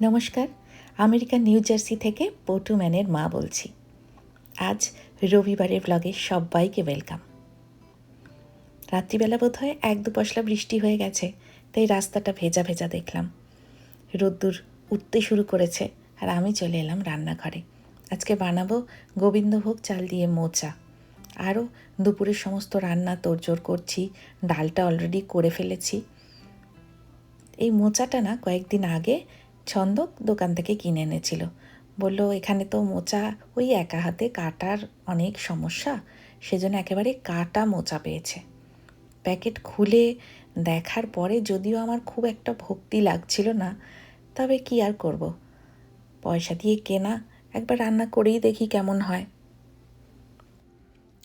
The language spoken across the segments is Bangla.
নমস্কার, আমেরিকার নিউ জার্সি থেকে পটু ম্যানের মা বলছি। আজ রবিবারের ব্লগে সবাইকে ওয়েলকাম রাত্রিবেলা বোধ হয় এক দু পশলা বৃষ্টি হয়ে গেছে, তাই রাস্তাটা ভেজা ভেজা দেখলাম। রোদ্দুর উঠতে শুরু করেছে আর আমি চলে এলাম রান্নাঘরে। আজকে বানাবো গোবিন্দভোগ চাল দিয়ে মোচা। আরও দুপুরের সমস্ত রান্না তোড়জোড় করছি, ডালটা অলরেডি করে ফেলেছি। এই মোচাটা না কয়েকদিন আগে ছন্দক দোকান থেকে কিনে এনেছিল। বলল, এখানে তো মোচা, ওই একা হাতে কাটার অনেক সমস্যা। সেজন্য একেবারে কাটা মোচা পেয়েছে। প্যাকেট খুলে দেখার পরে যদিও আমার খুব একটা ভক্তি লাগছিল না, তবে কি আর করব? পয়সা দিয়ে কেনা, একবার রান্না করেই দেখি কেমন হয়।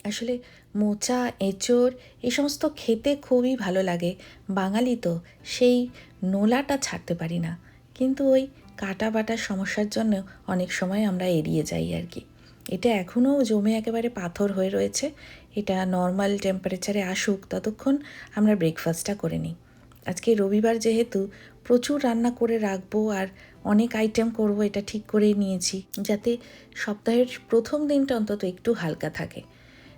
আসলে মোচা, এঁচোড় এই সমস্ত খেতে খুবই ভালো লাগে। বাঙালি তো সেই নোলাটা ছাড়তে পারি না। কিন্তু ওই কাটা বাটার সমস্যার জন্য অনেক সময় আমরা এড়িয়ে যাই আর কি। এটা এখনও জমে একেবারে পাথর হয়ে রয়েছে। এটা নর্মাল টেম্পারেচারে আসুক, ততক্ষণ আমরা ব্রেকফাস্টটা করে নিই। আজকে রবিবার যেহেতু প্রচুর রান্না করে রাখব আর অনেক আইটেম করব, এটা ঠিক করেই নিয়েছি, যাতে সপ্তাহের প্রথম দিনটা অন্তত একটু হালকা থাকে।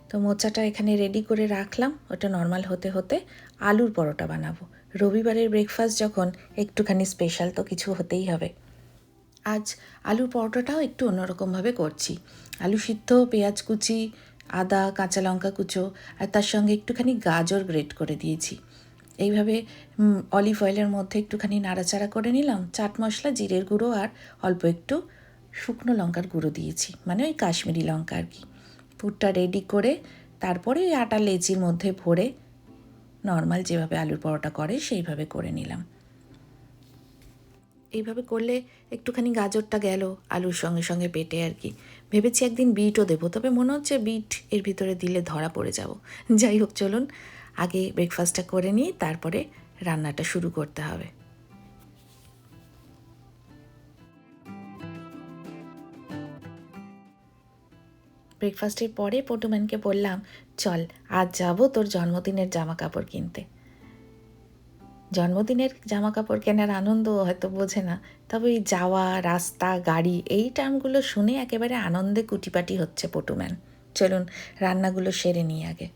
তো মোচাটা এখানে রেডি করে রাখলাম, ওটা নর্মাল হতে হতে আলুর পরোটা বানাবো। রবিবারের ব্রেকফাস্ট যখন একটুখানি স্পেশাল তো কিছু হতেই হবে। আজ আলুর পরোটাটাও একটু অন্যরকমভাবে করছি। আলু সিদ্ধ, পেঁয়াজ কুচি, আদা, কাঁচা লঙ্কা কুচো আর তার সঙ্গে একটুখানি গাজর গ্রেট করে দিয়েছি। এইভাবে অলিভ অয়েলের মধ্যে একটুখানি নাড়াচাড়া করে নিলাম, চাট মশলা, জিরের গুঁড়ো আর অল্প একটু শুকনো লঙ্কার গুঁড়ো দিয়েছি মানে ওই কাশ্মীরি লঙ্কা আর কি। পুরটা রেডি করে তারপরে ওই আটা, লেচির মধ্যে ভরে নর্মাল যেভাবে আলুর পরোটা করে, সেইভাবে করে নিলাম। এইভাবে করলে একটুখানি গাজরটা গেল আলুর সঙ্গে সঙ্গে পেটে আর কি। ভেবেছি একদিন বিটও দেবো, তবে মনে হচ্ছে বিট এর ভিতরে দিলে ধরা পড়ে যাব। যাই হোক, চলুন আগে ব্রেকফাস্টটা করে নিই, তারপরে রান্নাটা শুরু করতে হবে। ব্রেকফাস্টের পরে পটুম্যানকে বললাম, চল, আজ যাব তোর জন্মদিনের জামা কাপড় কিনতে। জন্মদিনের জামা কাপড় কেনার আনন্দ হয়তো বোঝে না, তবে ওই যাওয়া, রাস্তা, গাড়ি, এই টার্মগুলো শুনে একেবারে আনন্দে কুটিপাটি হচ্ছে পটুম্যান চলুন, রান্নাগুলো সেরে নিই আগে।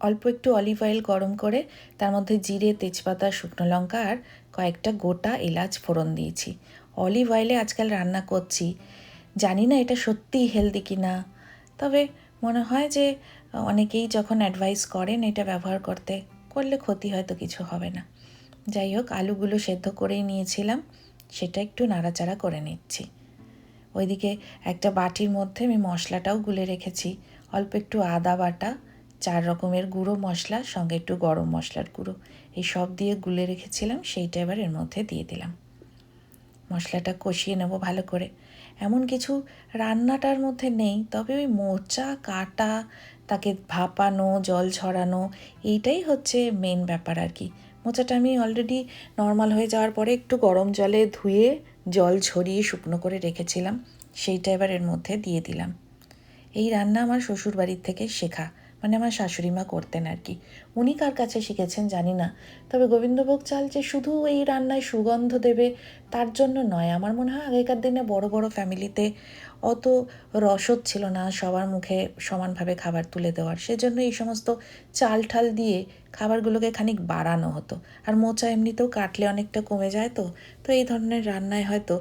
অল্প একটু অলিভ অয়েল গরম করে, তার মধ্যে জিরে, তেজপাতা, শুকনো লঙ্কা আর কয়েকটা গোটা এলাচ ফোড়ন দিয়েছি। অলিভ অয়েলে আজকাল রান্না করছি। জানি না এটা সত্যিই হেলদি কি না তবে মনে হয় যে, অনেকেই যখন অ্যাডভাইস করেন এটা ব্যবহার করতে, করলে ক্ষতি হয়তো কিছু হবে না। যাই হোক, আলুগুলো সেদ্ধ করেই নিয়েছিলাম, সেটা একটু নাড়াচাড়া করে নিচ্ছি। ওইদিকে একটা বাটির মধ্যে আমি মশলাটাও গুলে রেখেছি। অল্প একটু আদা বাটা, চার রকমের গুঁড়ো মশলা, সঙ্গে একটু গরম মশলার গুঁড়ো, এই সব দিয়ে গুলে রেখেছিলাম, সেইটা এবার এর মধ্যে দিয়ে দিলাম। মশলাটা কষিয়ে নেব ভালো করে। এমন কিছু রান্নাটার মধ্যে নেই, তবে ওই মোচা, কাটা, তাকে ভাপানো, জল ছড়ানো, এইটাই হচ্ছে মেন ব্যাপার আর কি। মোচাটা আমি অলরেডি নর্মাল হয়ে যাওয়ার পরে একটু গরম জলে ধুয়ে জল ছড়িয়ে শুকনো করে রেখেছিলাম, সেইটা এবার এর মধ্যে দিয়ে দিলাম। এই রান্না আমার শ্বশুর বাড়ির থেকে শেখা। মানে আমার শাশুড়ি মা করতেন আর কি। উনি কার কাছে শিখেছেন জানি না। তবে গোবিন্দভোগ চাল যে শুধু এই রান্নায় সুগন্ধ দেবে তার জন্য নয়। আমার মনে হয় আগেকার দিনে বড় বড় ফ্যামিলিতে অত রসদ ছিল না সবার মুখে সমানভাবে খাবার তুলে দেওয়ার। সেজন্য এই সমস্ত চাল ঠাল দিয়ে খাবারগুলোকে খানিক বাড়ানো হতো। আর মোচা এমনিতেও কাটলে অনেকটা কমে যায় তো। তো এই ধরনের রান্নায় হয়তো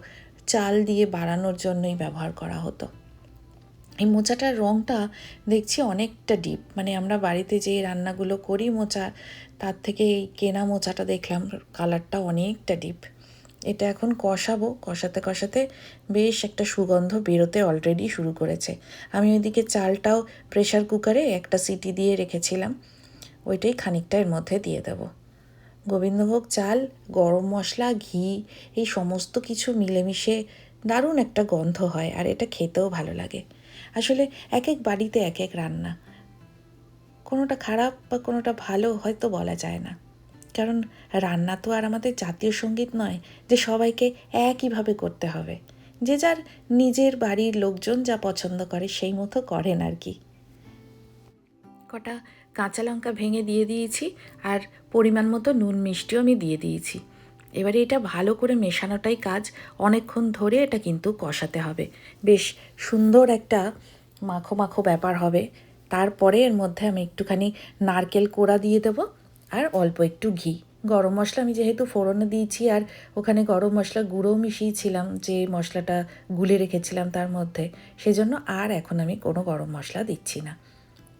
চাল দিয়ে বাড়ানোর জন্যই ব্যবহার করা হতো। এই মোচাটার রঙটা দেখছি অনেকটা ডিপ মানে আমরা বাড়িতে যে রান্নাগুলো করি মোচা, তার থেকে এই কেনা মোচাটা দেখলাম কালারটা অনেকটা ডিপ এটা এখন কষাবো, কষাতে কষাতে বেশ একটা সুগন্ধ বেরোতে অলরেডি শুরু করেছে। আমি ওইদিকে চালটাও প্রেশার কুকারে একটা সিটি দিয়ে রেখেছিলাম, ওইটাই খানিকটা এর মধ্যে দিয়ে দেব। গোবিন্দভোগ চাল, গরম মশলা, ঘি, এই সমস্ত কিছু মিলেমিশে দারুণ একটা গন্ধ হয়, আর এটা খেতেও ভালো লাগে। আসলে এক এক বাড়িতে এক এক রান্না। কোনোটা খারাপ বা কোনোটা ভালো হয়তো বলা যায় না। কারণ রান্না তো আর আমাদের জাতীয় সংগীত নয় যে সবাইকে একইভাবে করতে হবে। যে যার নিজের বাড়ির লোকজন যা পছন্দ করে সেই মতো করেন আর কি। কটা কাঁচা লঙ্কা ভেঙে দিয়ে দিয়েছি আর পরিমাণ মতো নুন মিষ্টিও আমি দিয়ে দিয়েছি। এবারে এটা ভালো করে মেশানোটাই কাজ। অনেকক্ষণ ধরে এটা কিন্তু কষাতে হবে। বেশ সুন্দর একটা মাখো মাখো ব্যাপার হবে। তারপরে এর মধ্যে আমি একটুখানি নারকেল কোড়া দিয়ে দেবো আর অল্প একটু ঘি। গরম মশলা আমি যেহেতু ফোড়নে দিয়েছি আর ওখানে গরম মশলা গুঁড়োও মিশিয়েছিলাম, যে মশলাটা গুলে রেখেছিলাম তার মধ্যে, সেজন্য আর এখন আমি কোনো গরম মশলা দিচ্ছি না।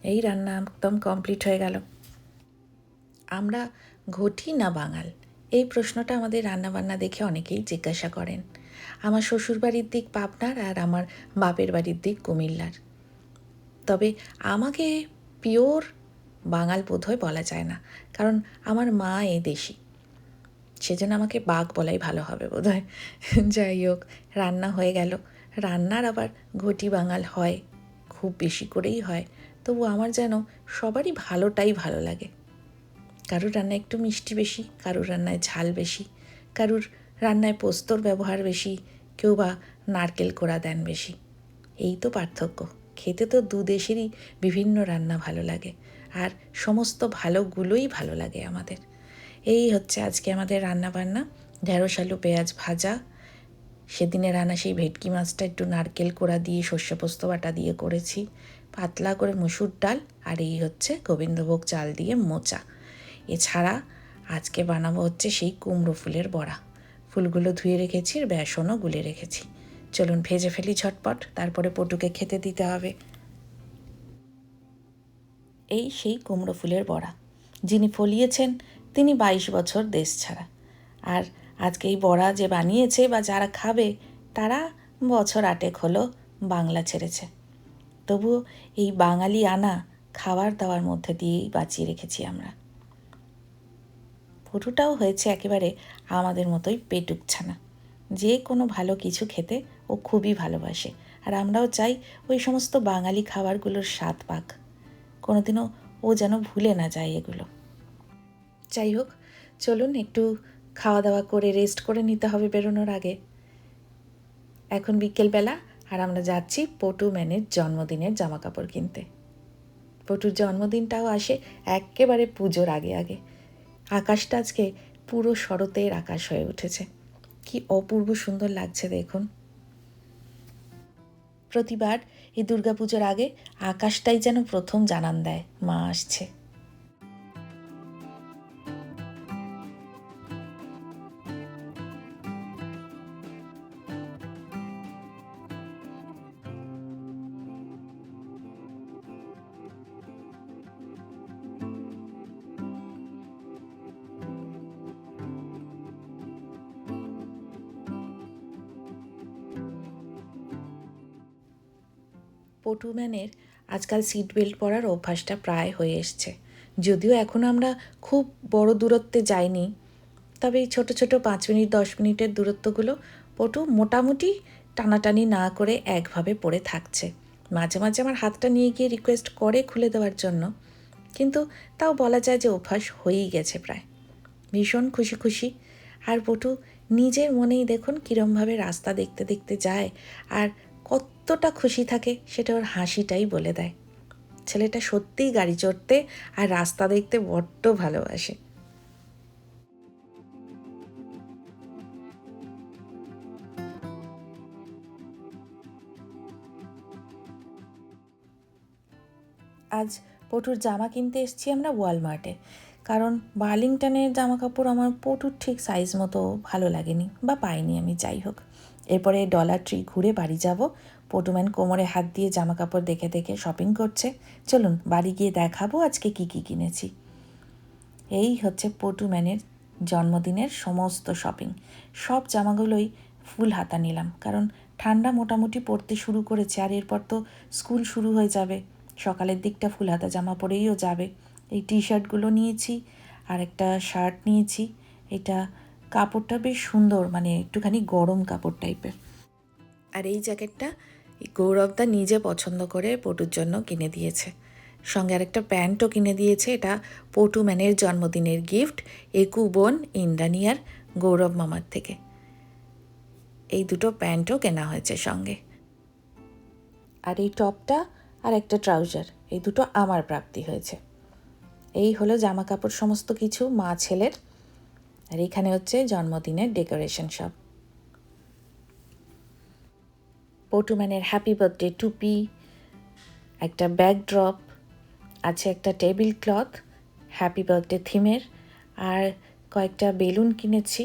এই রান্না একদম কমপ্লিট হয়ে গেল। আমরা ঘটি না বাঙাল। এই প্রশ্নটা আমাদের রান্নাবান্না দেখে অনেকেই জিজ্ঞাসা করেন। আমার শ্বশুরবাড়ির দিক পাবনার আর আমার বাপের বাড়ির দিক কুমিল্লার। তবে আমাকে পিওর বাঙাল বোধহয় বলা যায় না, কারণ আমার মা এ দেশি। সেজন্য আমাকে বাঘ বলাই ভালো হবে বোধ হয় যাই হোক, রান্না হয়ে গেল। রান্নার আবার ঘটি বাঙাল হয়, খুব বেশি করেই হয়। তবু আমার যেন সবারই ভালোটাই ভালো লাগে। কারুর রান্নায় একটু মিষ্টি বেশি, কারুর রান্নায় ঝাল বেশি, কারুর রান্নায় পোস্তর ব্যবহার বেশি, কেউ বা নারকেল কোড়া দেন বেশি। এই তো পার্থক্য। খেতে তো দু দেশেরই বিভিন্ন রান্না ভালো লাগে, আর সমস্ত ভালোগুলোই ভালো লাগে আমাদের। এই হচ্ছে আজকে আমাদের রান্না বান্না ঢেঁড়স, আলু, পেঁয়াজ ভাজা। সেদিনে রান্না সেই ভেটকি মাছটা একটু নারকেল কোড়া দিয়ে শস্য পোস্ত বাটা দিয়ে করেছি। পাতলা করে মুসুর ডাল, আর এই হচ্ছে গোবিন্দভোগ চাল দিয়ে মোচা। এছাড়া আজকে বানাবো হচ্ছে সেই কুমড়ো ফুলের বড়া। ফুলগুলো ধুয়ে রেখেছি, আর বেসনও গুলে রেখেছি। চলুন ভেজে ফেলি ঝটপট, তারপরে পটুকে খেতে দিতে হবে। এই সেই কুমড়ো ফুলের বড়া। যিনি ফলিয়েছেন, তিনি বাইশ বছর দেশ ছাড়া। আর আজকে এই বড়া যে বানিয়েছে বা যারা খাবে, তারা বছর আটেক হলো বাংলা ছেড়েছে। তবুও এই বাঙালি আনা খাবার দাওয়ার মধ্যে দিয়েই বাঁচিয়ে রেখেছি আমরা। পটুটাও হয়েছে একেবারে আমাদের মতোই পেটুক ছানা যে কোনো ভালো কিছু খেতে ও খুবই ভালোবাসে। আর আমরাও চাই ওই সমস্ত বাঙালি খাবারগুলোর স্বাদ পাক। কোনোদিনও ও যেন ভুলে না যায় এগুলো। যাই হোক, চলুন একটু খাওয়া দাওয়া করে রেস্ট করে নিতে হবে বেরোনোর আগে। এখন বিকেলবেলা আর আমরা যাচ্ছি পটু ম্যানের জন্মদিনের জামা কাপড় কিনতে। পটুর জন্মদিনটাও আসে একেবারে পুজোর আগে আগে। আকাশটা আজকে পুরো শরতের আকাশ হয়ে উঠেছে। কি অপূর্ব সুন্দর লাগছে দেখুন। প্রতিবার এই দুর্গাপুজোর আগে আকাশটাই যেন প্রথম জানান দেয়, মা আসছে। পটুম্যানের আজকাল সিট বেল্ট পরার অভ্যাসটা প্রায় হয়ে এসছে। যদিও এখন আমরা খুব বড় দূরত্বে যাইনি, তবে এই ছোটো ছোটো পাঁচ মিনিট, দশ মিনিটের দূরত্বগুলো পটু মোটামুটি টানাটানি না করে একভাবে পড়ে থাকছে। মাঝে মাঝে আমার হাতটা নিয়ে গিয়ে রিকোয়েস্ট করে খুলে দেওয়ার জন্য, কিন্তু তাও বলা যায় যে অভ্যাস হয়েই গেছে প্রায়। ভীষণ খুশি খুশি। আর পটু নিজের মনেই দেখুন কীরমভাবে রাস্তা দেখতে দেখতে যায়, আর কতটা খুশি থাকে সেটা ওর হাসিটাই বলে দেয়। ছেলেটা সত্যিই গাড়ি চড়তে আর রাস্তা দেখতে বড্ড ভালোবাসে। আজ পটুর জামা কিনতে এসেছি আমরা ওয়ালমার্টে। কারণ বার্লিংটনের জামা কাপড় আমার পটুর ঠিক সাইজ মতো ভালো লাগেনি বা পাইনি আমি, যাই হোক। এরপরে ডলার ট্রি ঘুরে বাড়ি যাব। পটুম্যান কোমরে হাত দিয়ে জামা কাপড় দেখে দেখে শপিং করছে। চলুন, বাড়ি গিয়ে দেখাবো আজকে কি কি কিনেছি। এই হচ্ছে পটুম্যানের জন্মদিনের সমস্ত শপিং। সব জামাগুলোই ফুল হাতা নিলাম, কারণ ঠান্ডা মোটামুটি পড়তে শুরু করেছে আর এরপর তো স্কুল শুরু হয়ে যাবে। সকালের দিকটা ফুল হাতা জামা পরেইও যাবে। এই টি শার্টগুলো নিয়েছি আর একটা শার্ট নিয়েছি। এটা কাপড়টা বেশ সুন্দর মানে একটুখানি গরম কাপড় টাইপের আর এই জ্যাকেটটা গৌরবদা নিজে পছন্দ করে পটুর জন্য কিনে দিয়েছে। সঙ্গে আরেকটা প্যান্টও কিনে দিয়েছে এটা পটু ম্যানের জন্মদিনের গিফট একু বোন ইন্দ্রানিয়ার গৌরব মামার থেকে। এই দুটো প্যান্টও কেনা হয়েছে সঙ্গে। আর এই টপটা আর একটা ট্রাউজার এই দুটো আমার প্রাপ্তি হয়েছে। এই হলো জামা কাপড় সমস্ত কিছু মা ছেলের আর এখানে হচ্ছে জন্মদিনের ডেকোরেশন সব। পটুম্যানের হ্যাপি বার্থডে টুপি একটা ব্যাকড্রপ, আছে একটা টেবিল ক্লথ, হ্যাপি বার্থডে থিমের, আর কয়েকটা বেলুন কিনেছি,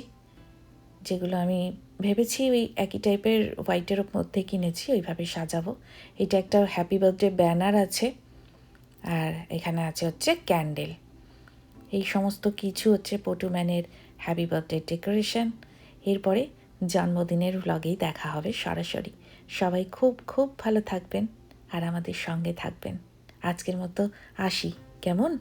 যেগুলো আমি ভেবেছি ওই একই টাইপের হোয়াইটের মধ্যে কিনেছি, ওইভাবে সাজাবো। এটা একটা হ্যাপি বার্থডে ব্যানার আছে, আর এখানে আছে হচ্ছে ক্যান্ডেল। এই সমস্ত কিছু হচ্ছে পটুম্যানের হ্যাপি বার্থডে ডেকোরেশন এরপরে জন্মদিনের ভ্লগেই দেখা হবে সরাসরি। সবাই খুব খুব ভালো থাকবেন আর আমাদের সঙ্গে থাকবেন। আজকের মতো আসি। কেমন?